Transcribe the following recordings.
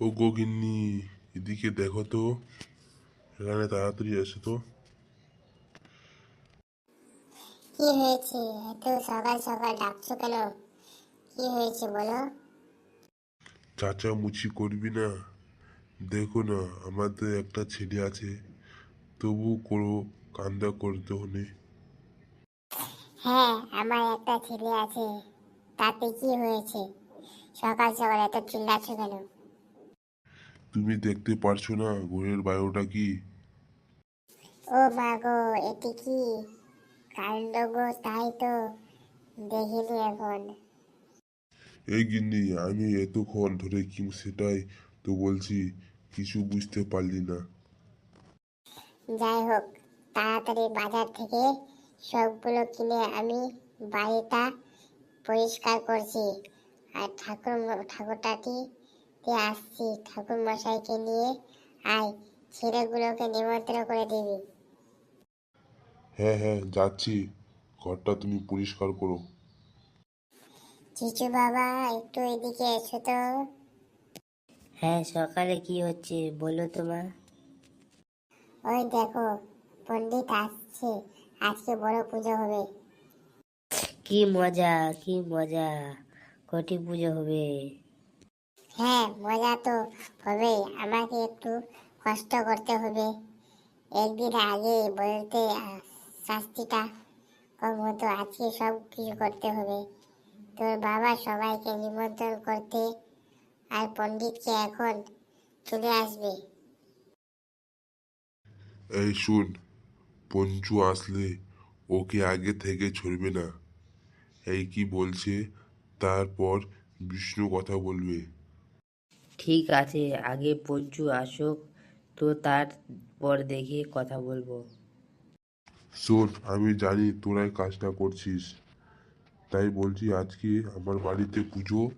ও গগিন্নি এদিকে দেখো তো। এখানে তাড়াতাড়ি এসো তো। কি হয়েছে? এত সকাল সকাল ডাকছো কেন? কি হয়েছে বলো? চাচা মুচি করবি না? দেখো না আমাদের একটা ছেলে আছে। তবু করো কান্দা করতে হলে। হ্যাঁ আমার একটা ছেলে আছে। তাতে কি হয়েছে? সকাল সকাল এত চিল্লাচ্ছ কেন? তুমি দেখতে পারছ না ঘরের বায়োটা কি? ও মা গো এটি কি? কাণ্ড গো তাই তো দেখিনি এখন। এই গিন্নি আমি এতক্ষণ ধরে কি সেটাই তো বলছি কিছু বুঝতে পারলি না। যাই হোক তাড়াতাড়ি বাজার থেকে সবগুলো কিনে আমি বাড়িটা পরিষ্কার করছি। আর ঠাকুর ঠাকুরটাটি তে আসছি ঠাকুর মশাইকে নিয়ে। আয় ছেলেগুলোকে নিমন্ত্রণ করে দিবি। হ্যাঁ হ্যাঁ যাচ্ছি। ঘরটা তুমি পরিষ্কার করো। চিচু বাবা একটু এদিকে এসো তো। হ্যাঁ সকালে কি হচ্ছে বলো তোমা ওই দেখো পণ্ডিত আসছে। আজকে বড় পুজো হবে। কি মজা কি মজা। কটি পুজো হবে? হ্যাঁ মজা তো হবেই। আমাকে একটু কষ্ট করতে হবে। একদিন আগে বলতে শাস্তিটা কম হতো, আজকে সব কিছু করতে হবে। তোর বাবা সবাইকে নিমন্ত্রণ করতে আর পণ্ডিতকে এখন চলে আসবে। এই শুন, পঞ্চু আসলে ওকে আগে থেকে ছড়বে না। এই কি বলছে? তারপর বিষ্ণু কথা বলবে। ঠিক আছে, আগে পঞ্চু আসুক, তো তারপর দেখে কথা বলব। শোন, আমি জানি তোরাই কাজটা করছিস, তাই বলছি আজকে আমার বাড়িতে পুজো,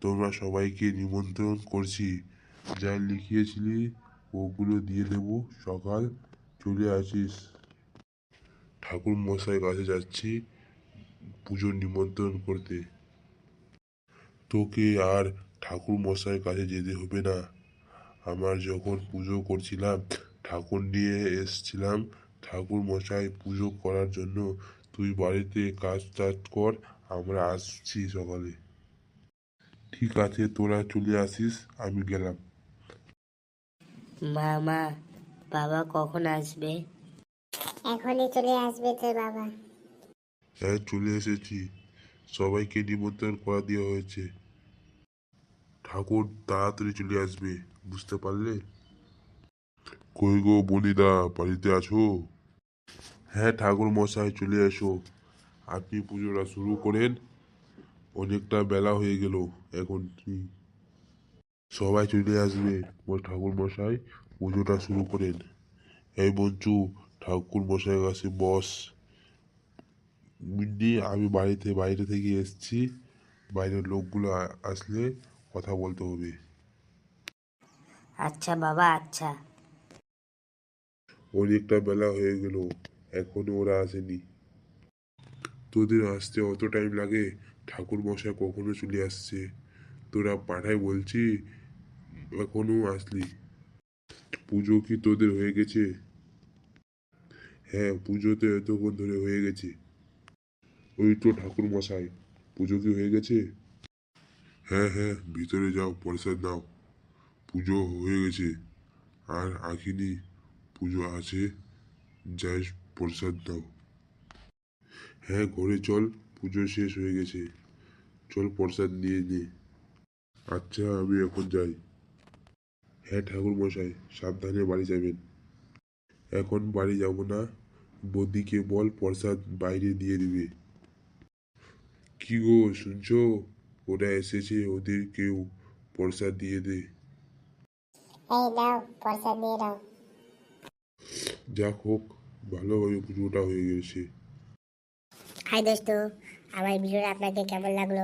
তোমরা সবাইকে নিমন্ত্রণ করছি। যা লিখিয়েছিলি, ওগুলো দিয়ে দেব, সকাল চলে আসিস। ঠাকুর মশাই কাছে যাচ্ছি পুজোর নিমন্ত্রণ করতে। তোকে আর ঠাকুর মশাই কাছে যেতে হবে না। আমার যখন পুজো করছিলাম ঠাকুর নিয়ে এসছিলাম ঠাকুর মশাই পুজো করার জন্য। তুই বাড়িতে কাজ টাজ কর আমরা আসছি সকালে। ঠিক আছে তোরা চলে আসিস আমি গেলাম। মা মা বাবা কখন আসবে? এখনই চলে আসবে তোর বাবা। হ্যাঁ চলে এসেছি। সবাইকে নিমন্ত্রণ করা দেওয়া হয়েছে। ঠাকুর তাড়াতাড়ি চলে আসবে, বুঝতে পারলে? কই গো বনিদা বাড়িতে আছো? হ্যাঁ ঠাকুর মশাই, চলে এসো। আপনি পুজোটা শুরু করেন? অনেকটা বেলা হয়ে গেল এখন সবাই চলে আসবে ঠাকুর মশাই, পুজোটা শুরু করেন। এই বঞ্চু, ঠাকুর মশাই কাছে বস। আমি বাড়িতে, বাইরে থেকে এসেছি। বাইরের লোকগুলো আসলে কথা বলতে হবে। আচ্ছা বাবা আচ্ছা। অনেকটা বেলা হয়ে গেল এখনও ওরা আসেনি। তোদের আসতে অত টাইম লাগে? ঠাকুর মশাই কখনো চলে আসছে? তোরা পাঠায় বলছি এখনও আসলি। পুজো কি তোদের হয়ে গেছে? হ্যাঁ পুজো তো এতক্ষণ ধরে হয়ে গেছে। ওই তো ঠাকুর মশাই পুজো কি হয়ে গেছে? হ্যাঁ হ্যাঁ ভিতরে যাও প্রসাদ নাও পুজো হয়ে গেছে। আর আখিনি পুজো আছে। যাই প্রসাদ দাও। হ্যাঁ ঘরে চল, পুজো শেষ হয়ে গেছে। চল প্রসাদ নিয়ে নে। আচ্ছা আমি এখন যাই। হ্যাঁ ঠাকুর মশাই, সাবধানে বাড়ি যাবেন। এখন বাড়ি যাব না। বৌদিকে বল প্রসাদ বাইরে দিয়ে দিবে কি গো, শুনছো? ওরা এসেছে ওদের কেউ প্রসাদ দিয়ে দে। এই নাও পয়সা নিয়ে নাও। যাক হোক ভালোভাবে পুজোটা হয়ে গেছে। হাই দোস্ত আমার ভিডিওটা আপনাকে কেমন লাগল?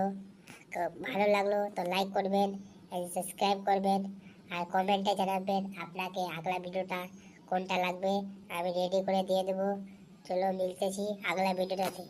তো ভালো লাগল তো লাইক করবেন সাবস্ক্রাইব করবেন আর কমেন্টে জানাবেন আপনাকে আগলা ভিডিওটা কোনটা লাগবে আমি রেডি করে দিয়ে দেবো। চলো মিলতেছি আগলা ভিডিওটাতে।